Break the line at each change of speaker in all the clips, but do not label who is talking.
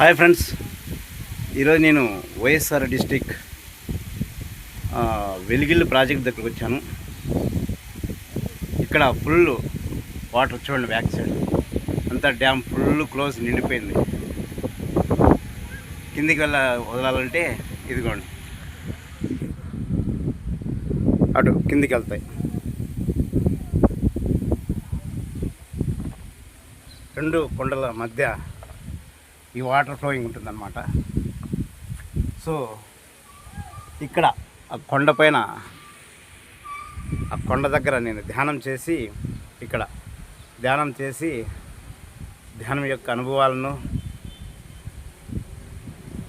Hi friends ఈరోజు నేను YSR district వెలిగిల్లు project దగ్గరకు వచ్చాను. ఇక్కడ ఫుల్ వాటర్ చూడండి బ్యాక్ సైడ్. అంతా డ్యామ్ ఫుల్ క్లోజ్ నిండిపోయింది. కిందికి వెళ్ళ వదలాలంటే ఇదిగోండి. అటు కిందికి వెళ్తాయి. రెండు కొండల మధ్య ఈ వాటర్ ఫ్లోయింగ్ ఉంటుందన్నమాట. సో ఇక్కడ ఆ కొండ పైన ఆ కొండ దగ్గర నేను ధ్యానం చేసి ఇక్కడ ధ్యానం చేసి ధ్యానం యొక్క అనుభవాలను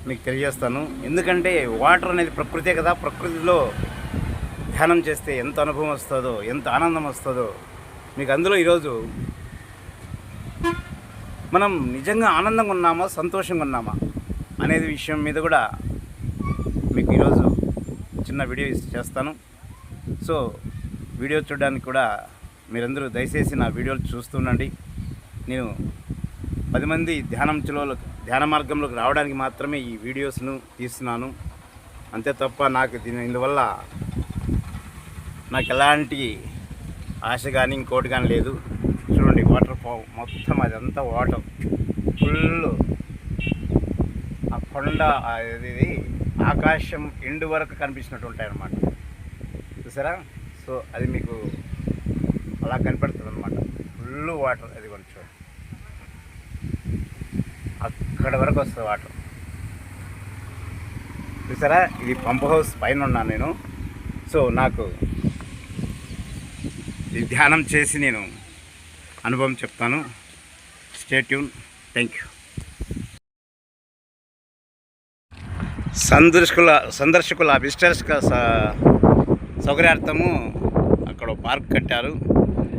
మీకు తెలియజేస్తాను. ఎందుకంటే వాటర్ అనేది ప్రకృతే కదా ప్రకృతిలో ధ్యానం చేస్తే ఎంత అనుభవం వస్తుందో ఎంత ఆనందం వస్తుందో మీకు అందులో ఈరోజు మనం నిజంగా ఆనందంగా ఉన్నామా సంతోషంగా ఉన్నామా అనేది విషయం మీద కూడా మీకు ఈరోజు చిన్న వీడియో చేస్తాను. సో వీడియో చూడడానికి కూడా మీరందరూ దయచేసి నా వీడియోలు చూస్తుండండి నేను పది మంది ధ్యానంలో ధ్యాన మార్గంలోకి రావడానికి మాత్రమే ఈ వీడియోస్ను తీస్తున్నాను. అంతే తప్ప నాకు దీని ఇందువల్ల నాకు ఎలాంటి ఆశ కానీ ఇంకోటి కానీ లేదు. పోవు మొత్తం అదంతా వాటర్. ఫుల్ ఆ కొండ అది ఇది ఆకాశం ఎండు వరకు కనిపించినట్టు ఉంటాయి అన్నమాట చూసారా? సో అది మీకు అలా కనపడుతుంది అనమాట ఫుల్ వాటర్ అది కొంచెం. అక్కడ వరకు వస్తుంది వాటర్. చూసారా? ఇది పంప్ హౌస్ పైన ఉన్నాను నేను. సో నాకు ఈ ధ్యానం చేసి నేను అనుభవం చెప్తాను. స్టేట్యూన్ థ్యాంక్ యూ సందర్శకుల సందర్శకుల విజిటర్స్ సౌకర్యార్థము అక్కడ పార్క్ కట్టారు.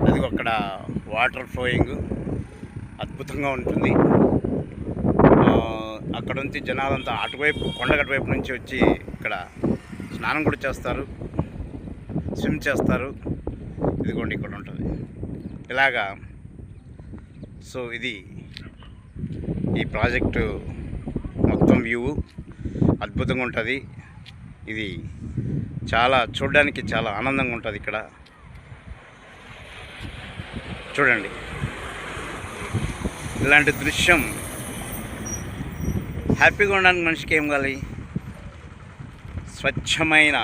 అది అక్కడ వాటర్ ఫ్లోయింగ్ అద్భుతంగా ఉంటుంది. అక్కడ నుంచి జనాలంతా అటువైపు కొండగట్టు వైపు నుంచి వచ్చి ఇక్కడ స్నానం కూడా చేస్తారు. స్విమ్ చేస్తారు. ఇదిగోండి ఇక్కడ ఉంటుంది. ఇలాగా సో ఇది ఈ ప్రాజెక్టు మొత్తం వ్యూ. అద్భుతంగా ఉంటుంది. ఇది చాలా చూడడానికి చాలా ఆనందంగా ఉంటుంది ఇక్కడ. చూడండి. ఇలాంటి దృశ్యం హ్యాపీగా ఉండడానికి మనిషికి ఏం కావాలి? స్వచ్ఛమైన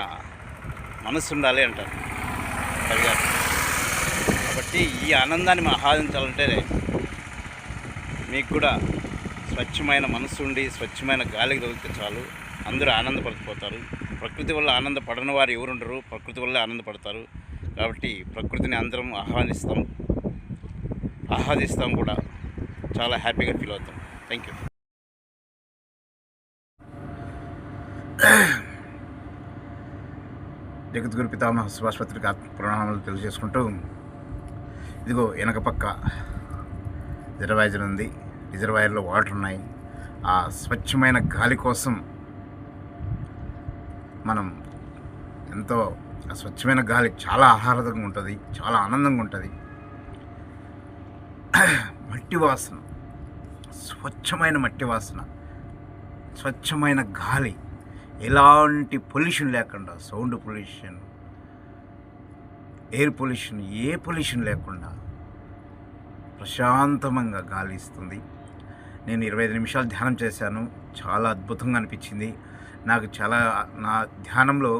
మనసు ఉండాలి అంటారు. కాబట్టి ఈ ఆనందాన్ని మనం ఆహ్వాదించాలంటే మీకు కూడా స్వచ్ఛమైన మనసు ఉండి స్వచ్ఛమైన గాలికి తగిలితే చాలు. అందరూ ఆనందపడిపోతారు. ప్రకృతి వల్ల ఆనందపడని వారు ఎవరుండరు. ప్రకృతి వల్ల ఆనందపడతారు. కాబట్టి ప్రకృతిని అందరం ఆహ్వానిస్తాం. ఆహ్వాదిస్తాం కూడా. చాలా హ్యాపీగా ఫీల్ అవుతాం. థ్యాంక్ యూ జగద్గురు పితామహ సుభాష్పత్రికి ఆత్మ ప్రణామాలు తెలియజేసుకుంటూ ఇదిగో వెనక పక్క రిజర్వాయర్ ఉంది రిజర్వాయర్లో వాటర్ ఉన్నాయి. ఆ స్వచ్ఛమైన గాలి కోసం మనం ఎంతో ఆ స్వచ్ఛమైన గాలి చాలా ఆహ్లాదంగా ఉంటుంది చాలా ఆనందంగా ఉంటుంది. మట్టి వాసన స్వచ్ఛమైన మట్టి వాసన స్వచ్ఛమైన గాలి ఎలాంటి పొల్యూషన్ లేకుండా సౌండ్ పొల్యూషన్ ఎయిర్ పొల్యూషన్ ఏ పొల్యూషన్ లేకుండా ప్రశాంతంగా గాలి ఇస్తుంది. నేను ఇరవై ఐదు నిమిషాలు ధ్యానం చేశాను. చాలా అద్భుతంగా అనిపించింది. నాకు చాలా నా ధ్యానంలో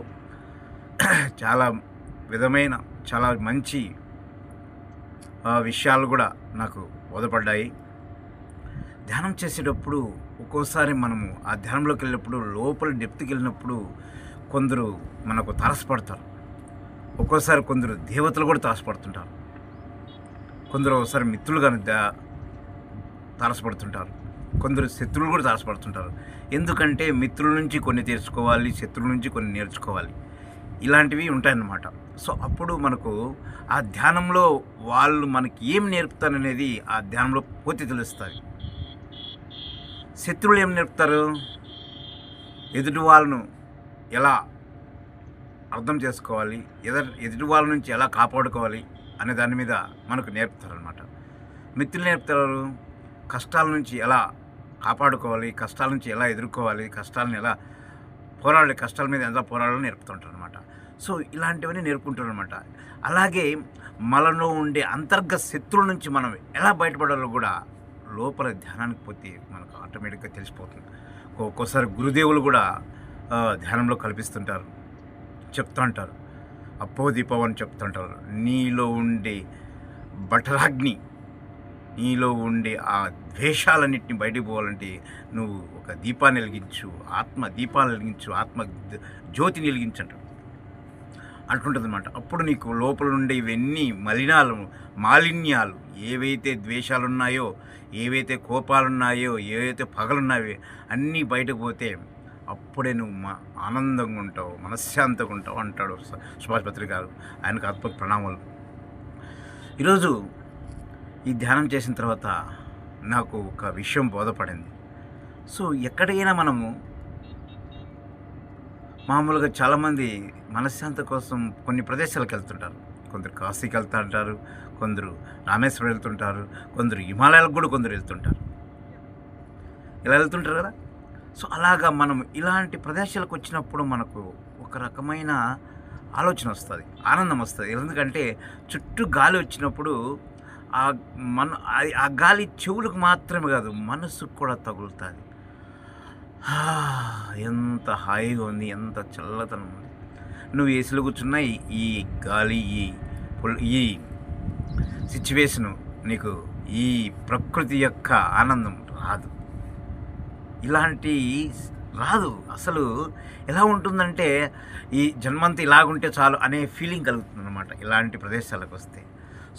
చాలా విధమైన చాలా మంచి విషయాలు కూడా నాకు బోధపడ్డాయి. ధ్యానం చేసేటప్పుడు ఒక్కోసారి మనము ఆ ధ్యానంలోకి వెళ్ళినప్పుడు లోపల డెప్త్కి వెళ్ళినప్పుడు కొందరు మనకు తారసపడతారు. ఒక్కోసారి కొందరు దేవతలు కూడా తారసపడుతుంటారు. కొందరు ఒకసారి మిత్రులుగా కానీ తారసపడుతుంటారు. కొందరు శత్రువులు కూడా తారసపడుతుంటారు. ఎందుకంటే మిత్రుల నుంచి కొన్ని తెలుసుకోవాలి శత్రువుల నుంచి కొన్ని నేర్చుకోవాలి. ఇలాంటివి ఉంటాయన్నమాట. సో అప్పుడు మనకు ఆ ధ్యానంలో వాళ్ళు మనకి ఏం నేర్పుతారనేది ఆ ధ్యానంలో పోతే తెలుస్తుంది శత్రువులు ఏం నేర్పుతారు? ఎదుటి వాళ్ళను ఎలా అర్థం చేసుకోవాలి? ఎద ఎదుటి వాళ్ళ నుంచి ఎలా కాపాడుకోవాలి? అనే దాని మీద మనకు నేర్పుతారనమాట మిత్రులు నేర్పుతారు? కష్టాల నుంచి ఎలా కాపాడుకోవాలి కష్టాల నుంచి ఎలా ఎదుర్కోవాలి కష్టాలను ఎలా పోరాడాలి కష్టాల మీద ఎలా పోరాడాలని నేర్పుతుంటారు అనమాట సో ఇలాంటివన్నీ నేర్పుకుంటారు అనమాట అలాగే మనలో ఉండే అంతర్గత శత్రువుల నుంచి మనం ఎలా బయటపడాలో కూడా లోపల ధ్యానానికి పోతే మనకు ఆటోమేటిక్గా తెలిసిపోతుంది. ఒక్కోసారి గురుదేవులు కూడా ధ్యానంలో కల్పిస్తుంటారు. చెప్తుంటారు. అప్పో దీపం అని చెప్తుంటారు. నీలో ఉండే బటరాగ్ని నీలో ఉండే ఆ ద్వేషాలన్నింటినీ బయటకు పోవాలంటే నువ్వు ఒక దీపాన్ని వెలిగించు ఆత్మ దీపాన్ని వెలిగించు ఆత్మ జ్యోతిని వెలిగించు అంటుంటుందన్నమాట. అంటుంటుంది అనమాట అప్పుడు నీకు లోపల నుండి ఇవన్నీ మలినాలు మాలిన్యాలు ఏవైతే ద్వేషాలున్నాయో ఏవైతే కోపాలున్నాయో ఏవైతే పగలున్నాయో అన్నీ బయటకు పోతే అప్పుడే నువ్వు మా ఆనందంగా ఉంటావు మనశ్శాంతంగా ఉంటావు అంటాడు సుభాష్ పత్రి గారు. ఆయనకు అద్భుత ప్రణామాలు. ఈరోజు ఈ ధ్యానం చేసిన తర్వాత నాకు ఒక విషయం బోధపడింది. సో ఎక్కడైనా మనము మామూలుగా చాలామంది మనశ్శాంతి కోసం కొన్ని ప్రదేశాలకు వెళ్తుంటారు. కొందరు కాశీకి వెళ్తుంటారు కొందరు రామేశ్వరం వెళ్తుంటారు కొందరు హిమాలయాలకు కూడా కొందరు వెళ్తుంటారు. ఇలా వెళ్తుంటారు కదా? సో అలాగా మనం ఇలాంటి ప్రదేశాలకు వచ్చినప్పుడు మనకు ఒక రకమైన ఆలోచన వస్తుంది ఆనందం వస్తుంది. ఎందుకంటే చుట్టూ గాలి వచ్చినప్పుడు ఆ మన ఆ- ఆ గాలి చెవులకు మాత్రమే కాదు మనసుకు కూడా తగులుతుంది. ఎంత హాయిగా ఉంది ఎంత చల్లతనం ఉంది. నువ్వు ఏసీలో కూర్చున్నా ఈ- గాలి ఈ ఈ సిచ్యువేషను నీకు ఈ ప్రకృతి యొక్క ఆనందం రాదు. ఇలాంటి రాదు. అసలు ఎలా ఉంటుందంటే ఈ జన్మంతా ఇలాగుంటే చాలు అనే ఫీలింగ్ కలుగుతుంది అనమాట ఇలాంటి ప్రదేశాలకు వస్తే.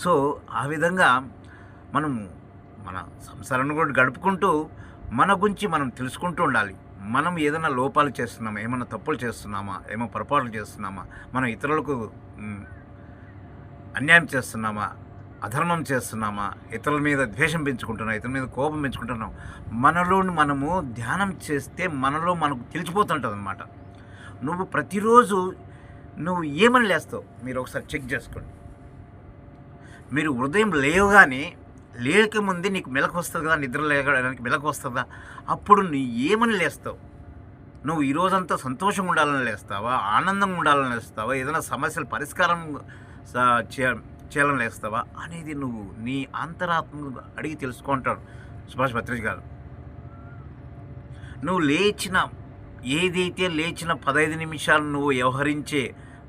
సో ఆ విధంగా మనం మన సంసారాన్ని కూడా గడుపుకుంటూ మన గురించి మనం తెలుసుకుంటూ ఉండాలి. మనం ఏదైనా లోపాలు చేస్తున్నామా? ఏమైనా తప్పులు చేస్తున్నామా? ఏమో పొరపాట్లు చేస్తున్నామా? మనం ఇతరులకు అన్యాయం చేస్తున్నామా? అధర్మం చేస్తున్నామా? ఇతరుల మీద ద్వేషం పెంచుకుంటున్నాం ఇతరుల మీద కోపం పెంచుకుంటున్నాం మనలో మనము ధ్యానం చేస్తే మనలో మనకు తెలిసిపోతుంటుంది అనమాట నువ్వు ప్రతిరోజు నువ్వు ఏమని లేస్తావు? మీరు ఒకసారి చెక్ చేసుకోండి. మీరు ఉదయం లేవగానే లేకముందే నీకు మెలకు వస్తుంది కదా నిద్ర లేకడానికి మెలకు వస్తుందా అప్పుడు నీ ఏమని లేస్తావు? నువ్వు ఈ రోజంతా సంతోషంగా ఉండాలని లేస్తావా? ఆనందంగా ఉండాలని లేస్తావా? ఏదైనా సమస్యల పరిష్కారం చేయాలని లేస్తావా? అనేది నువ్వు నీ అంతరాత్మ అడిగి తెలుసుకుంటాడు సుభాష్ భత్రేష్ గారు. నువ్వు లేచిన ఏదైతే లేచిన పదహైదు నిమిషాలు నువ్వు వ్యవహరించే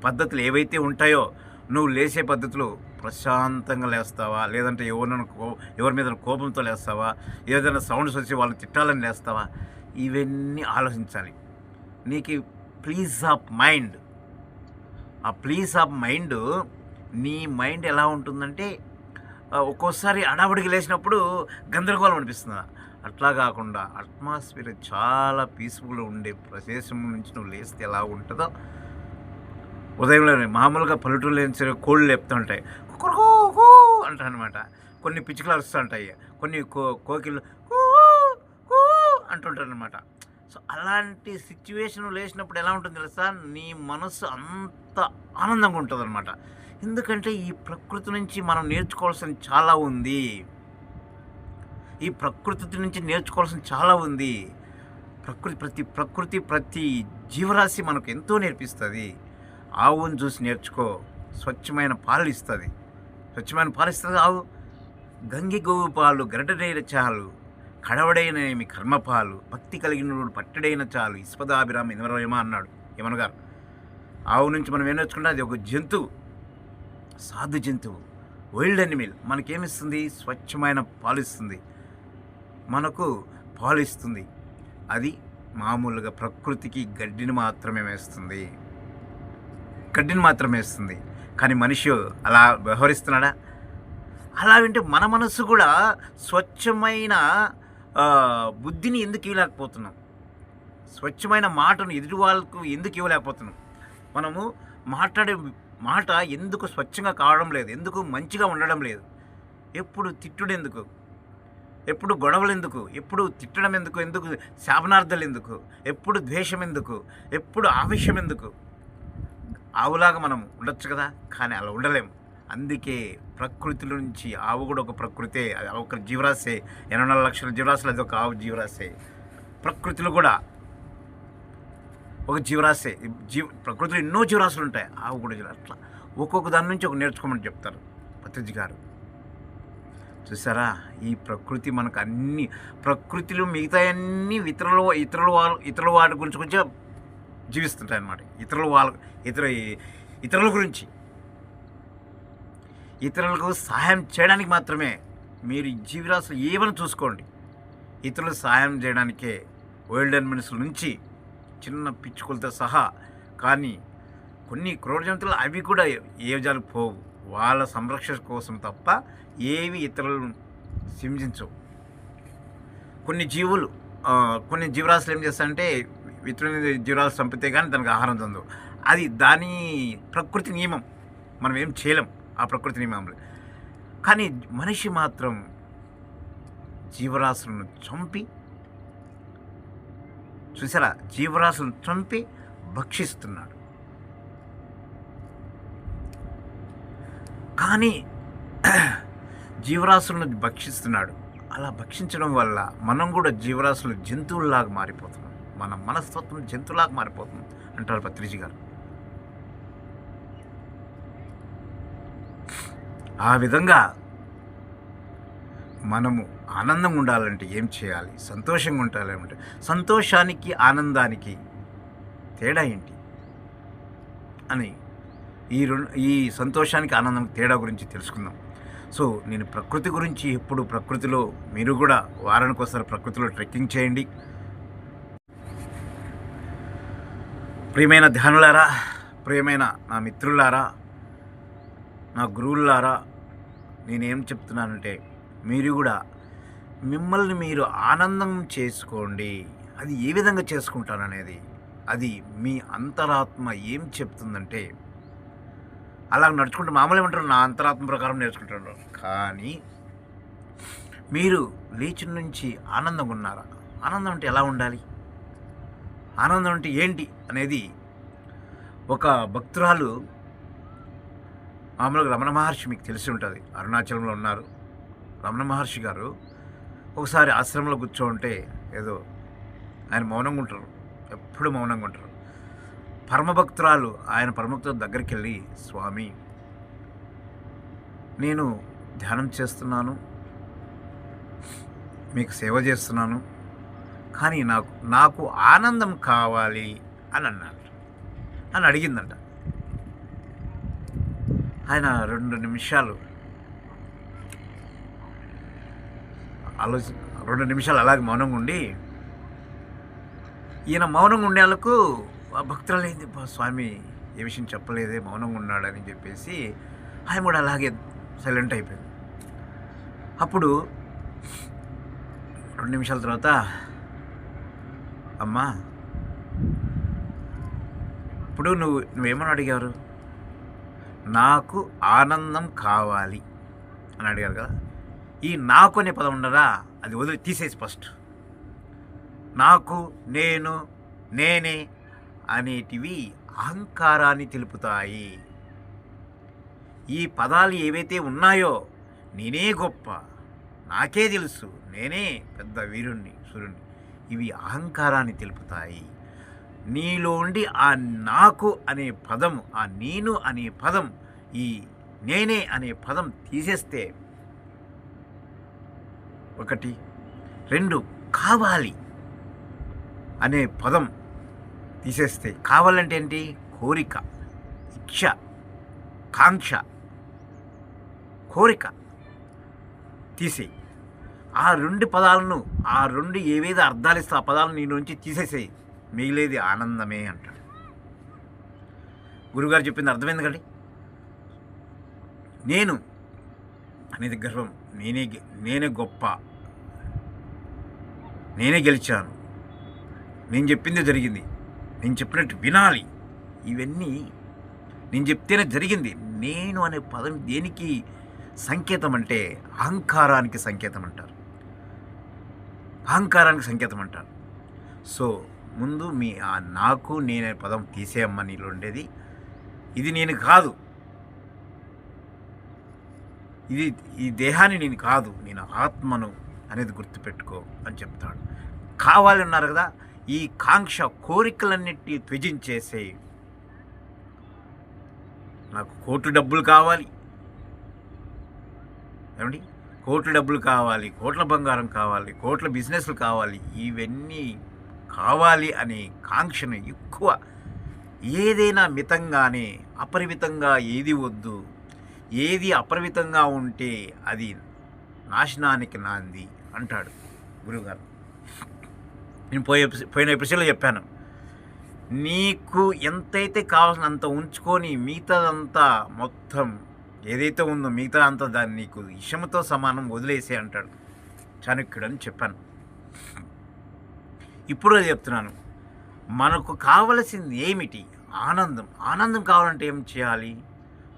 పద్ధతులు ఏవైతే ఉంటాయో నువ్వు లేచే పద్ధతులు ప్రశాంతంగా లేస్తావా? లేదంటే ఎవరినైనా కో ఎవరి మీద కోపంతో లేస్తావా? ఏదైనా సౌండ్స్ వచ్చి వాళ్ళని తిట్టాలని లేస్తావా? ఇవన్నీ ఆలోచించాలి. నీకు ప్లీజ్ ఆఫ్ మైండ్ ఆ ప్లీజ్ ఆఫ్ మైండ్ నీ మైండ్ ఎలా ఉంటుందంటే ఒక్కోసారి అడావుడికి లేచినప్పుడు గందరగోళం అనిపిస్తుంది. అట్లా కాకుండా అట్మాస్ఫియర్ చాలా పీస్ఫుల్గా ఉండే ప్రదేశం నుంచి నువ్వు లేస్తే ఎలా ఉంటుందో ఉదయంలోనే మామూలుగా పల్లెటూరులో లేని సరే కోళ్ళు లేపుతుంటాయి. కుకురుకు అనమాట కొన్ని పిచ్చుకలు అరుస్తూ ఉంటాయి కొన్ని కో కోకిలు కూ కూ అంటుంటారు అనమాట సో అలాంటి సిచ్యువేషన్ లేచినప్పుడు ఎలా ఉంటుంది తెలుసా? నీ మనసు అంత ఆనందంగా ఉంటుంది అనమాట ఎందుకంటే ఈ ప్రకృతి నుంచి మనం నేర్చుకోవాల్సిన చాలా ఉంది. ఈ ప్రకృతి నుంచి నేర్చుకోవాల్సిన చాలా ఉంది. ప్రకృతి ప్రతి ప్రకృతి ప్రతి జీవరాశి మనకు ఎంతో నేర్పిస్తుంది. ఆవును చూసి నేర్చుకో. స్వచ్ఛమైన పాలు ఇస్తుంది. స్వచ్ఛమైన పాలిస్తుంది కావు ఆవు గంగి గోవు పాలు గరటడైన చాలు కడవడైన కర్మపాలు భక్తి కలిగిన పట్టడైన చాలు ఇస్పదాభిరామ ఇనవరమా అన్నాడు యమనగారు ఆవు నుంచి మనం ఏం నేర్చుకుంటే? అది ఒక జంతువు సాధు జంతువు వైల్డ్ అనిమల్ మనకేమిస్తుంది? స్వచ్ఛమైన పాలు ఇస్తుంది మనకు పాలు ఇస్తుంది అది మామూలుగా ప్రకృతికి గడ్డిని మాత్రమే వేస్తుంది. గడ్డిని మాత్రమే వేస్తుంది. కానీ మనిషి అలా వ్యవహరిస్తున్నాడా? అలా వింటే మన మనస్సు కూడా స్వచ్ఛమైన బుద్ధిని ఎందుకు ఇవ్వలేకపోతున్నాం? స్వచ్ఛమైన మాటను ఎదుటి వాళ్ళకు ఎందుకు ఇవ్వలేకపోతున్నాం? మనము మాట్లాడే మాట ఎందుకు స్వచ్ఛంగా కావడం లేదు? ఎందుకు మంచిగా ఉండడం లేదు? ఎప్పుడు తిట్టుడు ఎందుకు? ఎప్పుడు గొడవలు ఎందుకు? ఎప్పుడు తిట్టడం ఎందుకు? ఎందుకు శాపనార్థాలు ఎందుకు? ఎప్పుడు ద్వేషం ఎందుకు? ఎప్పుడు ఆవేశం ఎందుకు? ఆవులాగా మనం ఉండొచ్చు కదా? కానీ అలా ఉండలేము అందుకే ప్రకృతి నుంచి ఆవు కూడా ఒక ప్రకృతే. అది ఒక జీవరాశే. ఎనభై నాలుగు లక్షల జీవరాశులు అది ఒక ఆవు జీవరాశే. ప్రకృతిలో కూడా ఒక జీవరాశే. జీవ ప్రకృతిలో ఎన్నో జీవరాశులు ఉంటాయి. ఆవు కూడా అట్లా ఒక్కొక్క దాని నుంచి ఒక నేర్చుకోమని చెప్తారు పత్రిజీ గారు. చూసారా? ఈ ప్రకృతి మనకు అన్ని ప్రకృతిలో మిగతా అన్ని ఇతరుల ఇతరుల వాళ్ళు ఇతరుల వాటి గురించి కొంచెం జీవిస్తుంటాయి అన్నమాట ఇతరులు వాళ్ళ ఇతర ఇతరుల గురించి. ఇతరులకు సహాయం చేయడానికి మాత్రమే మీరు జీవిరాశులు జీవరాశులు చూసుకోండి. ఇతరులకు సహాయం చేయడానికే వైల్డ్ అనిమల్స్ నుంచి చిన్న పిచ్చుకలతో సహా కానీ కొన్ని క్రూర జంతువులు అవి కూడా ఏ జాలకు పోవు. వాళ్ళ సంరక్షణ కోసం తప్ప ఏవి ఇతరులను హింసించవు కొన్ని జీవులు కొన్ని జీవరాశులు ఏం చేస్తాయంటే ఇతరులని జీవరాలు చంపితే కానీ దానికి ఆహారం తందు అది దాని ప్రకృతి నియమం. మనం ఏం చేయలేం ఆ ప్రకృతి నియమంలో. కానీ మనిషి మాత్రం జీవరాశులను చంపి చూసారా? జీవరాశులను చంపి భక్షిస్తున్నాడు. కానీ జీవరాశులను భక్షిస్తున్నాడు. అలా భక్షించడం వల్ల మనం కూడా జీవరాశులు జంతువుల్లాగా మారిపోతున్నాం. మన మనస్తత్వం జంతువులాగా మారిపోతుంది అంటారు పత్రిజీ గారు. ఆ విధంగా మనము ఆనందంగా ఉండాలంటే ఏం చేయాలి? సంతోషంగా ఉండాలంటే సంతోషానికి ఆనందానికి తేడా ఏంటి? అని ఈ రెండు ఈ సంతోషానికి ఆనందానికి తేడా గురించి తెలుసుకుందాం. సో నేను ప్రకృతి గురించి ఎప్పుడు ప్రకృతిలో మీరు కూడా వారానికి ఒకసారి ప్రకృతిలో ట్రెక్కింగ్ చేయండి. ప్రియమైన ధ్యానులారా ప్రియమైన నా మిత్రులారా నా గురువులారా నేనేం చెప్తున్నానంటే మీరు కూడా మిమ్మల్ని మీరు ఆనందం చేసుకోండి. అది ఏ విధంగా చేసుకుంటాననేది అది మీ అంతరాత్మ ఏం చెప్తుందంటే అలా నడుచుకుంటూ మామూలు ఏమంటారు నా అంతరాత్మ ప్రకారం నేర్చుకుంటారు. కానీ మీరు లేచి నుంచి ఆనందంగా ఉన్నారా? ఆనందం అంటే ఎలా ఉండాలి? ఆనందం అంటే ఏంటి అనేది ఒక భక్తురాలు మామూలుగా రమణ మహర్షి మీకు తెలిసి ఉంటుంది. అరుణాచలంలో ఉన్నారు. రమణ మహర్షి గారు ఒకసారి ఆశ్రమంలో కూర్చోంటే ఏదో ఆయన మౌనంగా ఉంటారు. ఎప్పుడు మౌనంగా ఉంటారు. పరమభక్తురాలు ఆయన పరమభక్తుల దగ్గరికి వెళ్ళి స్వామి నేను ధ్యానం చేస్తున్నాను. మీకు సేవ చేస్తున్నాను. కానీ నాకు నాకు ఆనందం కావాలి అని అన్నాడు. అని అడిగిందంట. ఆయన రెండు నిమిషాలు ఆలోచి రెండు నిమిషాలు అలాగే మౌనంగా ఉండి ఈయన మౌనంగా ఉండేందుకు ఆ భక్తురాలు ఏంది స్వామి ఏ విషయం చెప్పలేదే మౌనంగా ఉన్నాడని చెప్పేసి ఆయన కూడా అలాగే సైలెంట్ అయిపోయింది అప్పుడు రెండు నిమిషాల తర్వాత అమ్మా. ఇప్పుడు నువ్వు నువ్వేమని అడిగారు? నాకు ఆనందం కావాలి అని అడిగారు కదా. ఈ నాకు అనే పదం ఉండరా? అది వదిలి తీసేసి ఫస్ట్ నాకు నేను నేనే అనేటివి అహంకారాన్ని తెలుపుతాయి. ఈ పదాలు ఏవైతే ఉన్నాయో నేనే గొప్ప. నాకే తెలుసు. నేనే పెద్ద వీరుణ్ణి సూర్యుణ్ణి. ఇవి అహంకారాన్ని తెలుపుతాయి. నీలో ఉండి ఆ నాకు అనే పదం ఆ నేను అనే పదం ఈ నేనే అనే పదం తీసేస్తే ఒకటి. రెండు కావాలి అనే పదం తీసేస్తే కావాలంటే ఏంటి? కోరిక ఇచ్చ కాంక్ష కోరిక తీసేయి. ఆ రెండు పదాలను ఆ రెండు ఏవేదో అర్థాలు ఇస్తే ఆ పదాలను నీ నుంచి తీసేసేయి. మిగిలేది ఆనందమే అంటాడు. గురుగారు చెప్పింది అర్థమైంది కండి నేను అనేది గర్వం. నేనే గె- నేనే గొప్ప. నేనే గెలిచాను. నేను చెప్పిందే జరిగింది. నేను చెప్పినట్టు వినాలి. ఇవన్నీ నేను చెప్తేనే జరిగింది. నేను అనే పదం దేనికి సంకేతం అంటే అహంకారానికి సంకేతం అంటారు. అహంకారానికి సంకేతం అంటారు. సో ముందు మీ ఆ నాకు నేనే పదం తీసేయమ్మ నీలో ఉండేది. ఇది నేను కాదు. ఇది ఈ దేహాన్ని నేను కాదు. నేను ఆత్మను అనేది గుర్తుపెట్టుకో అని చెప్తాడు. కావాలి ఉన్నారు కదా ఈ కాంక్ష కోరికలన్నిటి త్యజించేసే నాకు కోర్టు డబ్బులు కావాలి. ఏమండి? కోట్ల డబ్బులు కావాలి కోట్ల బంగారం కావాలి కోట్ల బిజినెస్లు కావాలి ఇవన్నీ కావాలి అనే కాంక్షను ఎక్కువ. ఏదైనా మితంగానే అపరిమితంగా ఏది వద్దు. ఏది అపరిమితంగా ఉంటే అది నాశనానికి నాంది అంటాడు గురుగారు నేను పోయే పోయిన ఎపిసోడ్లో చెప్పాను. నీకు ఎంతైతే కావాల్సిన అంత ఉంచుకొని మిగతాదంతా మొత్తం ఏదైతే ఉందో మిగతా అంతా దాన్ని నీకు ఇషముతో సమానం వదిలేసే అంటాడు. చాణక్యుడు అని చెప్పాను. ఇప్పుడు అది చెప్తున్నాను. మనకు కావలసింది ఏమిటి? ఆనందం. ఆనందం కావాలంటే ఏం చేయాలి?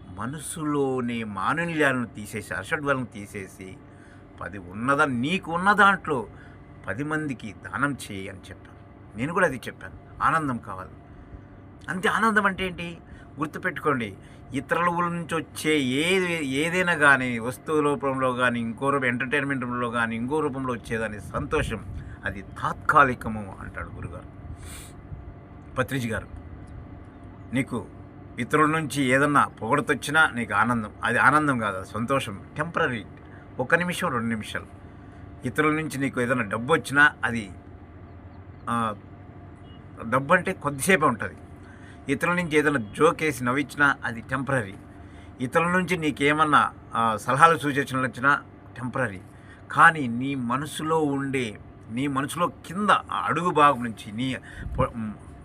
మనసులోని మానుల్యాలను తీసేసి అర్షడ్వలను తీసేసి పది ఉన్నదా నీకు ఉన్న దాంట్లో పది మందికి దానం చేయి అని చెప్పాను. నేను కూడా అది చెప్పాను. ఆనందం కావాలి. అంతే ఆనందం అంటే ఏంటి? గుర్తుపెట్టుకోండి. ఇతరుల ఊళ్ళ నుంచి వచ్చే ఏది ఏదైనా కానీ వస్తువు రూపంలో కానీ ఇంకో రూపం ఎంటర్టైన్మెంట్ రూపంలో కానీ ఇంకో రూపంలో వచ్చేదాని సంతోషం అది తాత్కాలికము అంటాడు గురుగారు. పత్రిజీ గారు నీకు ఇతరుల నుంచి ఏదన్నా పొగడతొచ్చినా నీకు ఆనందం. అది ఆనందం కాదు సంతోషం. టెంపరీ ఒక నిమిషం రెండు నిమిషాలు. ఇతరుల నుంచి నీకు ఏదైనా డబ్బు వచ్చినా అది డబ్బు అంటే కొద్దిసేపే ఉంటుంది. ఇతరుల నుంచి ఏదైనా జోక్ వేసి నవ్వించినా అది టెంపరీ ఇతరుల నుంచి నీకేమన్నా సలహాలు సూచనలు వచ్చినా టెంపరీ కానీ నీ మనసులో ఉండే నీ మనసులో కింద అడుగు భాగం నుంచి నీ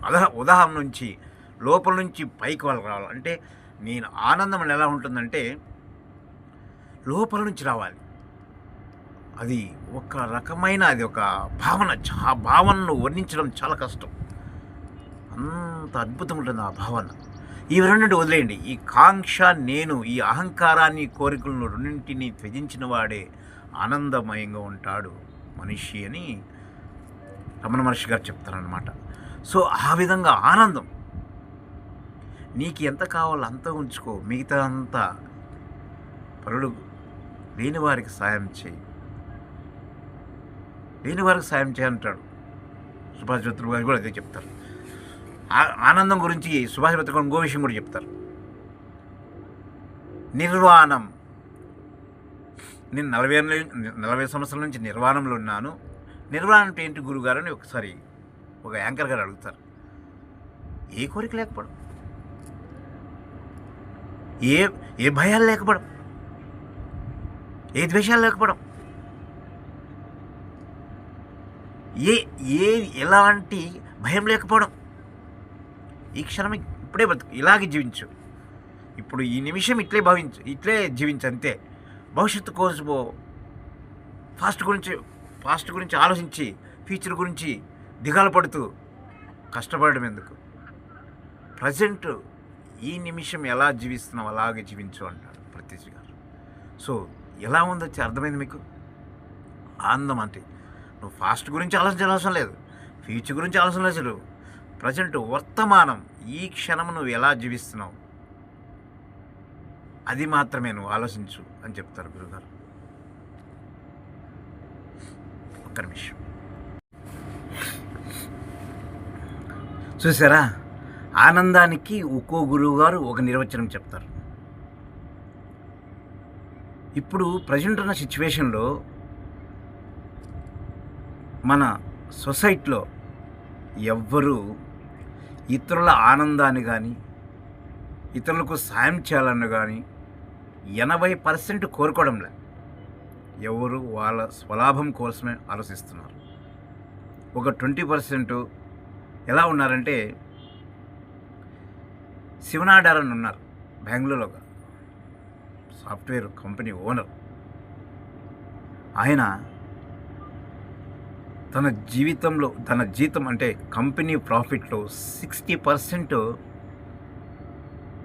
అదహ ఉదాహరణ నుంచి లోపల నుంచి పైకి వాళ్ళు రావాలి. అంటే నేను ఆనందం ఎలా ఉంటుందంటే లోపల నుంచి రావాలి. అది ఒక రకమైన అది ఒక భావన చా భావనను వర్ణించడం చాలా కష్టం. అంత అద్భుతం ఉంటుంది ఆ భావన. ఈ రెండు వదిలేయండి. ఈ కాంక్ష నేను ఈ అహంకారాన్ని కోరికలను రెండింటిని త్యజించిన వాడే ఆనందమయంగా ఉంటాడు మనిషి అని రమణ మహర్షి గారు చెప్తారనమాట సో ఆ విధంగా ఆనందం. నీకు ఎంత కావాలో అంత ఉంచుకో. మిగతా అంతా పరుడు లేని వారికి సాయం చేయి. లేని వారికి సాయం చేయంటాడు సుభాష్ చంద్ర గారు కూడా అదే చెప్తారు. ఆనందం గురించి సుభాష్ చంద్ర ఇంకో విషయం కూడా చెప్తారు. నిర్వాణం. నేను నలభై నలభై సంవత్సరాల నుంచి నిర్వాణంలో ఉన్నాను. నిర్వాణం అంటే ఏంటి గురుగారు అని ఒకసారి ఒక యాంకర్ గారు అడుగుతారు. ఏ కోరిక లేకపోవడం? ఏ ఏ భయాలు లేకపోవడం? ఏ ద్వేషాలు లేకపోవడం? ఏ ఏ ఎలాంటి భయం లేకపోవడం? ఈ క్షణం ఇప్పుడే బ్రతుకు ఇలాగే జీవించు. ఇప్పుడు ఈ నిమిషం ఇట్లే భావించు ఇట్లే జీవించు అంతే. భవిష్యత్తు కోసము ఫాస్ట్ గురించి ఫాస్ట్ గురించి ఆలోచించి ఫ్యూచర్ గురించి దిగాలు పడుతూ కష్టపడడం ఎందుకు? ప్రజెంట్ ఈ నిమిషం ఎలా జీవిస్తున్నావు అలాగే జీవించు అంటాడు ప్రత్యేష్ గారు. సో ఎలా ఉందో అర్థమైంది మీకు? ఆనందం అంటే నువ్వు ఫాస్ట్ గురించి ఆలోచించాల్సిన అవసరం లేదు. ఫ్యూచర్ గురించి ఆలోచన లేదు ప్రజెంట్ వర్తమానం ఈ క్షణం నువ్వు ఎలా జీవిస్తున్నావు? అది మాత్రమే నువ్వు ఆలోచించు అని చెప్తారు గురుగారు. ఒక్క నిమిషం. చూసారా? ఆనందానికి ఒక్కో గురువు గారు ఒక నిర్వచనం చెప్తారు. ఇప్పుడు ప్రజెంట్ ఉన్న సిచ్యువేషన్లో మన సొసైటీలో ఎవ్వరూ ఇతరుల ఆనందాన్ని కానీ ఇతరులకు సాయం చేయాలని కానీ ఎనభై పర్సెంట్ కోరుకోవడంలే. ఎవరు వాళ్ళ స్వలాభం కోసమే ఆలోచిస్తున్నారు. ఒక ట్వంటీ పర్సెంట్ ఎలా ఉన్నారంటే శివనాడార్ అని ఉన్నారు బెంగళూరులో ఒక సాఫ్ట్వేర్ కంపెనీ ఓనర్. ఆయన తన జీవితంలో తన జీతం అంటే కంపెనీ ప్రాఫిట్లో సిక్స్టీ పర్సెంట్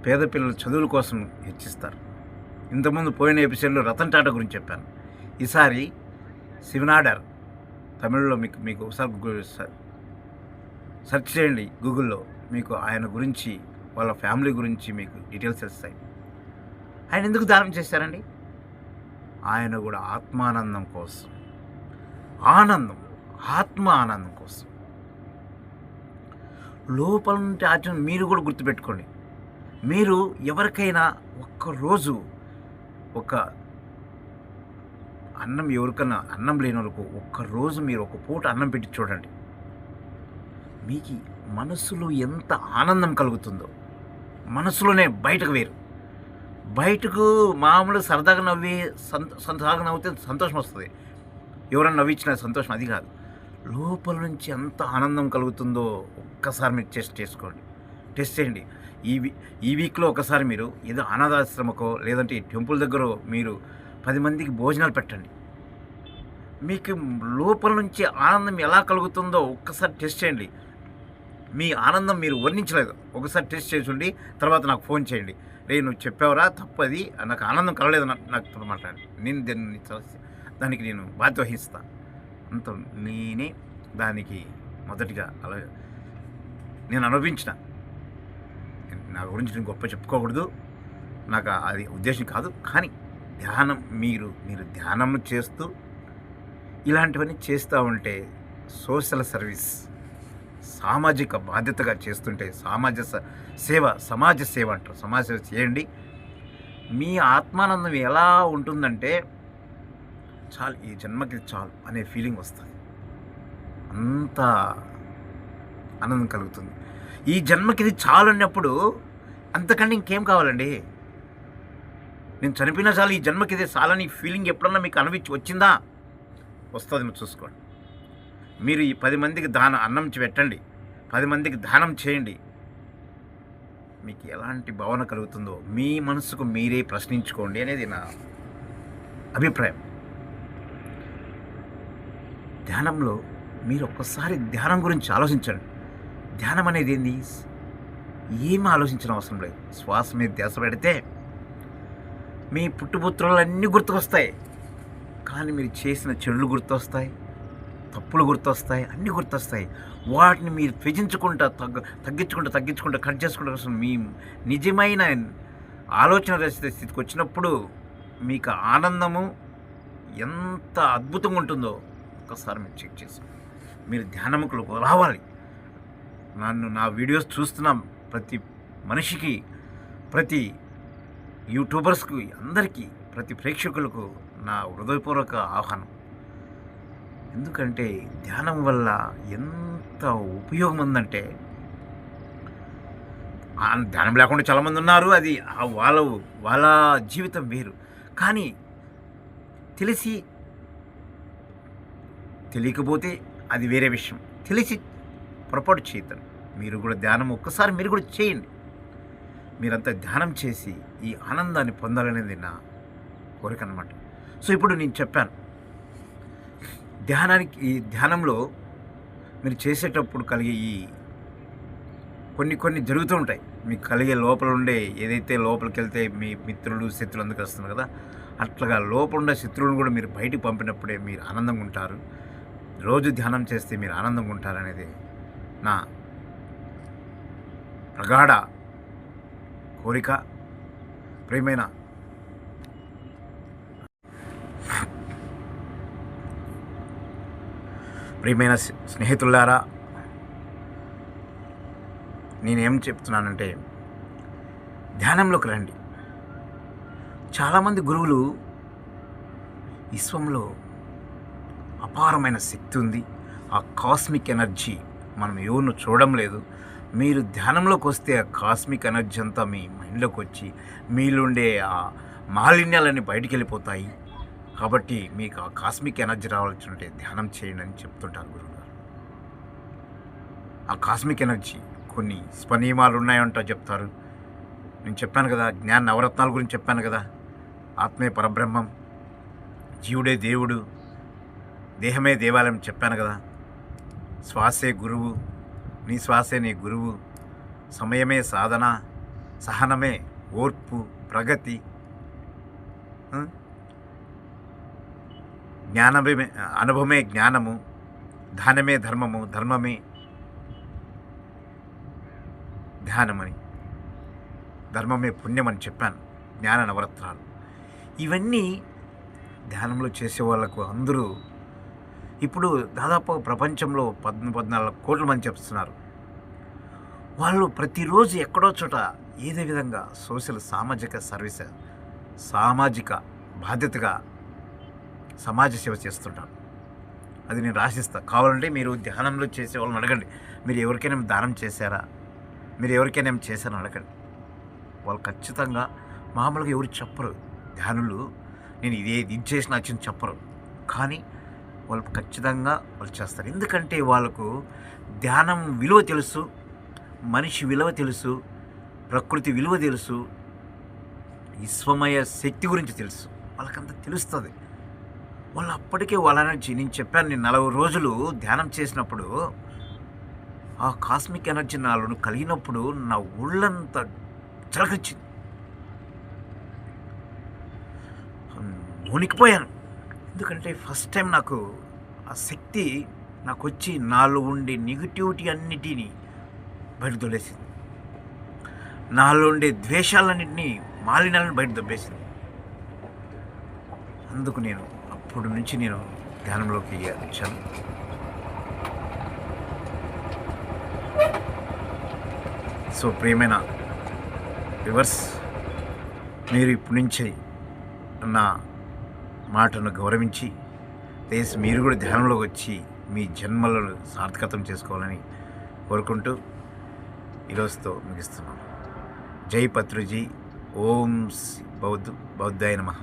పేద పిల్లల చదువుల కోసం హెచ్చిస్తారు. ఇంతకుముందు పోయిన ఎపిసోడ్లో రతన్ టాటా గురించి చెప్పాను. ఈసారి శివనాడర్ తమిళ్ళో మీకు మీకు ఒకసారి గూగుల్ సెర్చ్ చేయండి గూగుల్లో. మీకు ఆయన గురించి వాళ్ళ ఫ్యామిలీ గురించి మీకు డీటెయిల్స్ వస్తాయి ఆయన ఎందుకు దానం చేశారండి? ఆయన కూడా ఆత్మానందం కోసం. ఆనందం. ఆత్మ ఆనందం కోసం. లోపల నుండి ఆచరణ మీరు కూడా గుర్తుపెట్టుకోండి. మీరు ఎవరికైనా ఒక్కరోజు ఒక అన్నం ఎవరికన్నా అన్నం లేని వాళ్ళకు ఒక్కరోజు మీరు ఒక పూట అన్నం పెట్టి చూడండి. మీకు మనసులో ఎంత ఆనందం కలుగుతుందో. మనసులోనే బయటకు వేరు. బయటకు మామూలు సరదాగా నవ్వి సంత సరదాగా నవ్వితే సంతోషం వస్తుంది. ఎవరన్నా నవ్వించిన సంతోషం అది కాదు. లోపల నుంచి ఎంత ఆనందం కలుగుతుందో ఒక్కసారి మీరు టెస్ట్ చేసుకోండి. టెస్ట్ చేయండి. ఈ వీ ఈ వీక్లో ఒకసారి మీరు ఏదో అనాథాశ్రమకో లేదంటే ఈ టెంపుల్ దగ్గర మీరు పది మందికి భోజనాలు పెట్టండి. మీకు లోపల నుంచి ఆనందం ఎలా కలుగుతుందో ఒక్కసారి టెస్ట్ చేయండి. మీ ఆనందం మీరు వర్ణించలేదు. ఒకసారి టెస్ట్ చేసి తర్వాత నాకు ఫోన్ చేయండి. రే నువ్వు చెప్పావరా తప్పది నాకు ఆనందం కలగలేదు నాకు మాట్లాడి. నేను దాన్ని దానికి నేను బాధ్యత వహిస్తాను అంత నేనే దానికి మొదటిగా అలా నేను అనుభవించిన. నా గురించి నేను గొప్ప చెప్పుకోకూడదు. నాకు అది ఉద్దేశం కాదు. కానీ ధ్యానం మీరు మీరు ధ్యానం చేస్తూ ఇలాంటివన్నీ చేస్తూ ఉంటే సోషల్ సర్వీస్ సామాజిక బాధ్యతగా చేస్తుంటే సమాజ సేవ సమాజ సేవ అంటారు. సమాజ సేవ చేయండి. మీ ఆత్మానందం ఎలా ఉంటుందంటే చాలు ఈ జన్మకి చాలు అనే ఫీలింగ్ వస్తుంది. అంత ఆనందం కలుగుతుంది. ఈ జన్మకి ఇది చాలు అన్నప్పుడు అంతకంటే ఇంకేం కావాలండి? నేను చనిపోయినా చాలు ఈ జన్మకి ఇది చాలని ఫీలింగ్ ఎప్పుడన్నా మీకు అనిపించి వచ్చిందా? వస్తుంది మీరు చూసుకోండి. మీరు ఈ పది మందికి దానం అన్నం పెట్టండి. పది మందికి దానం చేయండి. మీకు ఎలాంటి భావన కలుగుతుందో మీ మనసుకు మీరే ప్రశ్నించుకోండి అనేది నా అభిప్రాయం. ధ్యానంలో మీరు ఒక్కసారి ధ్యానం గురించి ఆలోచించండి. ధ్యానం అనేది ఏంది? ఏం ఆలోచించిన అవసరం లేదు. శ్వాస మీద ధ్యాస పెడితే మీ పుట్టుపుత్రులన్నీ గుర్తుకొస్తాయి. కానీ మీరు చేసిన చెడులు గుర్తొస్తాయి తప్పులు గుర్తొస్తాయి అన్నీ గుర్తొస్తాయి. వాటిని మీరు త్యజించుకుంటా తగ్గ తగ్గించుకుంటా తగ్గించుకుంటా కట్ చేసుకుంటా కోసం మీ నిజమైన ఆలోచన రచిత స్థితికి వచ్చినప్పుడు మీకు ఆనందము ఎంత అద్భుతంగా ఉంటుందో ఒక్కసారి మీరు చెక్ చేసి మీరు ధ్యానముకులకు రావాలి. నన్ను నా వీడియోస్ చూస్తున్న ప్రతి మనిషికి ప్రతి యూట్యూబర్స్కి అందరికీ ప్రతి ప్రేక్షకులకు నా హృదయపూర్వక ఆహ్వానం. ఎందుకంటే ధ్యానం వల్ల ఎంత ఉపయోగం ఉందంటే ధ్యానం లేకుండా చాలామంది ఉన్నారు. అది ఆ వాళ్ళ వాళ్ళ జీవితం వేరు. కానీ తెలిసి తెలియకపోతే అది వేరే విషయం. తెలిసి పొరపాటు చేయతాను మీరు కూడా ధ్యానం ఒక్కసారి మీరు కూడా చేయండి. మీరంతా ధ్యానం చేసి ఈ ఆనందాన్ని పొందాలనేది నా కోరిక అనమాట సో ఇప్పుడు నేను చెప్పాను. ధ్యానానికి ఈ ధ్యానంలో మీరు చేసేటప్పుడు కలిగే ఈ కొన్ని కొన్ని జరుగుతూ ఉంటాయి. మీకు కలిగే లోపల ఉండే ఏదైతే లోపలికి వెళ్తే మీ మిత్రులు శత్రులు అందుకు వస్తున్నారు కదా అట్లాగా లోపల ఉండే శత్రువులను కూడా మీరు బయటికి పంపినప్పుడే మీరు ఆనందంగా ఉంటారు. రోజు ధ్యానం చేస్తే మీరు ఆనందంగా ఉంటారనేది నా ప్రగాఢ కోరిక ప్రియమైన ప్రియమైన స్నే- స్నేహితులారా నేనేం చెప్తున్నానంటే ధ్యానంలోకి రండి. చాలామంది గురువులు విశ్వంలో అపారమైన శక్తి ఉంది. ఆ కాస్మిక్ ఎనర్జీ మనం ఎవరిని చూడడం లేదు. మీరు ధ్యానంలోకి వస్తే ఆ కాస్మిక్ ఎనర్జీ అంతా మీ మైండ్లోకి వచ్చి మీలుండే ఆ మాలిన్యాలన్నీ బయటికి వెళ్ళిపోతాయి కాబట్టి మీకు ఆ కాస్మిక్ ఎనర్జీ రావాల్సి ఉంటే ధ్యానం చేయండి అని చెప్తుంటారు గురువుగారు. ఆ కాస్మిక్ ఎనర్జీ కొన్ని స్పనియమాలు ఉన్నాయంట చెప్తారు. నేను చెప్పాను కదా జ్ఞాన నవరత్నాల గురించి చెప్పాను కదా. ఆత్మే పరబ్రహ్మం జీవుడే దేవుడు దేహమే దేవాలయం చెప్పాను కదా. శ్వాసే గురువు నీ శ్వాసే నీ గురువు. సమయమే సాధన సహనమే ఓర్పు ప్రగతి. జ్ఞానమే అనుభవమే జ్ఞానము ధ్యానమే ధర్మము ధర్మమే ధ్యానమని ధర్మమే పుణ్యమని చెప్పాను జ్ఞాన నవరత్నాలు. ఇవన్నీ ధ్యానంలో చేసే వాళ్ళకు అందరూ ఇప్పుడు దాదాపు ప్రపంచంలో పద్ పద్నాలుగు కోట్ల మంది చెప్తున్నారు. వాళ్ళు ప్రతిరోజు ఎక్కడో చోట ఏదే విధంగా సోషల్ సామాజిక సర్వీస్ సామాజిక బాధ్యతగా సమాజ సేవ చేస్తుంటారు. అది నేను రాసిస్తాను కావాలంటే మీరు ధ్యానంలో చేసే వాళ్ళని అడగండి. మీరు ఎవరికైనా దానం చేశారా? మీరు ఎవరికైనా చేశారని అడగండి. వాళ్ళు ఖచ్చితంగా మామూలుగా ఎవరు చెప్పరు. ధ్యానులు నేను ఇదే ఇది చేసిన వచ్చింది చెప్పరు. కానీ వాళ్ళు ఖచ్చితంగా వాళ్ళు చేస్తారు. ఎందుకంటే వాళ్ళకు ధ్యానం విలువ తెలుసు మనిషి విలువ తెలుసు ప్రకృతి విలువ తెలుసు విశ్వమయ శక్తి గురించి తెలుసు. వాళ్ళకంత తెలుస్తుంది. వాళ్ళు అప్పటికే వాళ్ళ ఎనర్జీ నేను చెప్పాను నేను నలభై రోజులు ధ్యానం చేసినప్పుడు ఆ కాస్మిక్ ఎనర్జీ నాలో కలిగినప్పుడు నా ఒళ్ళంతా చిలకరించింది. మునికిపోయాను ఎందుకంటే ఫస్ట్ టైం నాకు ఆ శక్తి నాకు వచ్చి నాలో ఉండే నెగిటివిటీ అన్నిటినీ బయట దొలేసింది నాలో ఉండే ద్వేషాలన్నింటినీ మాలిన్యాలను బయట దొబ్బేసింది అందుకు నేను అప్పటి నుంచి నేను ధ్యానంలోకి వచ్చాను. సో ప్రియమైన రివర్స్ మీరు ఇప్పటి నుంచి నా మాటను గౌరవించి దయచేసి మీరు కూడా ధ్యానంలోకి వచ్చి మీ జన్మలను సార్థకతం చేసుకోవాలని కోరుకుంటూ ఈరోజుతో ముగిస్తున్నాను. జై పత్రుజీ. ఓం బౌద్ధ బౌద్ధాయ నమః.